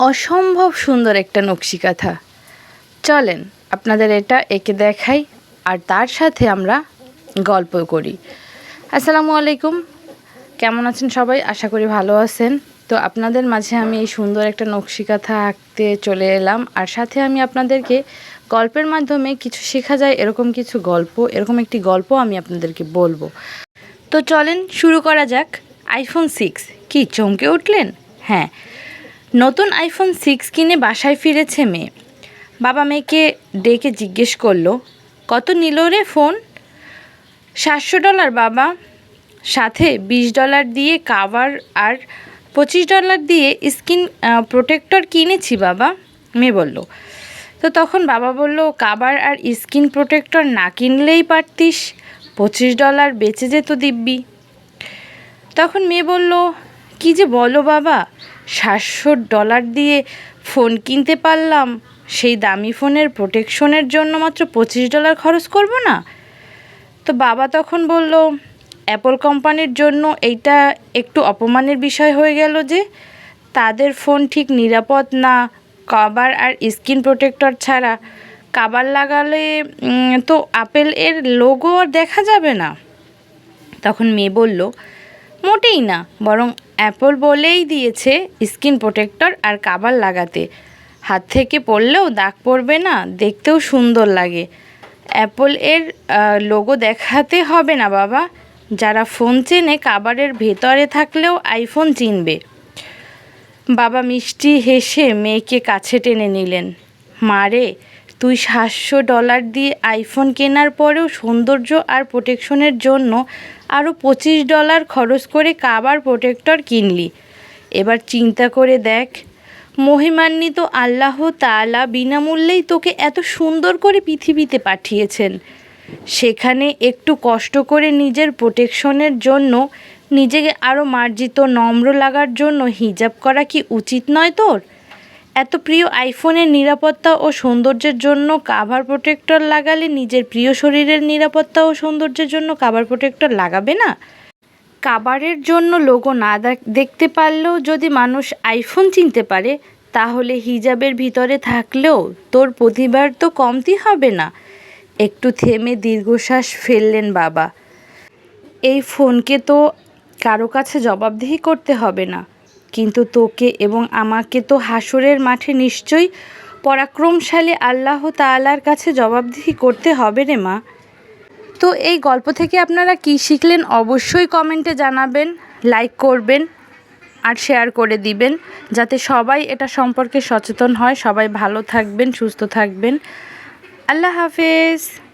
অসম্ভব সুন্দর একটা নকশি কাঁথা চলেন, আপনাদের এটা এঁকে দেখাই, আর তার সাথে আমরা গল্প করি। আসসালামু আলাইকুম। কেমন আছেন সবাই? আশা করি ভালো আছেন। তো আপনাদের মাঝে আমি এই সুন্দর একটা নকশি কাঁথা আঁকতে চলে এলাম, আর সাথে আমি আপনাদেরকে গল্পের মাধ্যমে কিছু শেখা যায়, এরকম কিছু গল্প, এরকম একটি গল্প আমি আপনাদেরকে বলব। তো চলেন, শুরু করা যাক। আইফোন সিক্স, কি চমকে উঠলেন? হ্যাঁ নতুন আইফোন সিক্স কিনে বাসায় ফিরেছে মেয়ে। বাবা মেয়েকে ডেকে জিজ্ঞেস করল, কত নিল রে ফোন সাতশো ডলার বাবা। সাথে বিশ ডলার দিয়ে কাভার আর পঁচিশ ডলার দিয়ে স্কিন প্রোটেক্টর কিনেছি, বাবা। মেয়ে বলল। তো তখন বাবা বলল কাবার আর স্কিন প্রোটেক্টর না কিনলেই পারতিস, পঁচিশ ডলার বেঁচে যেত দিব্যি। তখন মেয়ে বলল কি যে বলো বাবা? সাতশো ডলার দিয়ে ফোন কিনতে পারলাম। সেই দামি ফোনের প্রোটেকশনের জন্য মাত্র পঁচিশ ডলার খরচ করব না? তো বাবা তখন বলল অ্যাপল কোম্পানির জন্য এইটা একটু অপমানের বিষয় হয়ে গেল যে, তাদের ফোন ঠিক নিরাপদ না কভার আর স্কিন প্রোটেক্টর ছাড়া। কাবার লাগালে তো আপেল এর লোগো আর দেখা যাবে না। তখন মেয়ে বলল মোটেই না, বরং অ্যাপল বলেই দিয়েছে স্কিন প্রোটেক্টর আর কাবার লাগাতে। হাত থেকে পড়লেও দাগ পড়বে না, দেখতেও সুন্দর লাগে। অ্যাপল এর লোগো দেখাতে হবে না বাবা। যারা ফোন চেনে কাবারের ভেতরে থাকলেও আইফোন চিনবে। বাবা মিষ্টি হেসে মেয়েকে কাছে টেনে নিলেন। মারে তুই সাতশো ডলার দিয়ে আইফোন কেনার পরেও সৌন্দর্য আর প্রোটেকশনের জন্য আরও পঁচিশ ডলার খরচ করে কাবার প্রোটেক্টর কিনলি। এবার চিন্তা করে দেখ, মহিমান্বিত আল্লাহ তাআলা বিনামূল্যেই তোকে এত সুন্দর করে পৃথিবীতে পাঠিয়েছেন। সেখানে একটু কষ্ট করে নিজের প্রোটেকশনের জন্য, নিজেকে আরও মার্জিত, নম্র লাগার জন্য হিজাব করা কি উচিত নয় তোর? এত প্রিয় আইফোনের নিরাপত্তা ও সৌন্দর্যের জন্য কাভার প্রোটেক্টর লাগালে নিজের প্রিয় শরীরের নিরাপত্তা ও সৌন্দর্যের জন্য কাভার প্রোটেক্টর লাগাবে না? কাবারের জন্য লোগো না দেখ- দেখতে পারলেও যদি মানুষ আইফোন চিনতে পারে, তাহলে হিজাবের ভিতরে থাকলেও তোর প্রতিভার তো কমতি হবে না। একটু থেমে দীর্ঘশ্বাস ফেললেন বাবা। এই ফোনকে তো কারও কাছে জবাবদিহি করতে হবে না। কিন্তু তোকে এবং আমাকে তো হাসরের মাঠে নিশ্চয়ই পরাক্রমশালী আল্লাহ তাআলার কাছে জবাবদিহি করতে হবে রে মা। তো এই গল্প থেকে আপনারা কী শিখলেন অবশ্যই কমেন্টে জানাবেন, লাইক করবেন আর শেয়ার করে দিবেন যাতে সবাই এটা সম্পর্কে সচেতন হয়। সবাই ভালো থাকবেন, সুস্থ থাকবেন। আল্লাহ হাফেজ।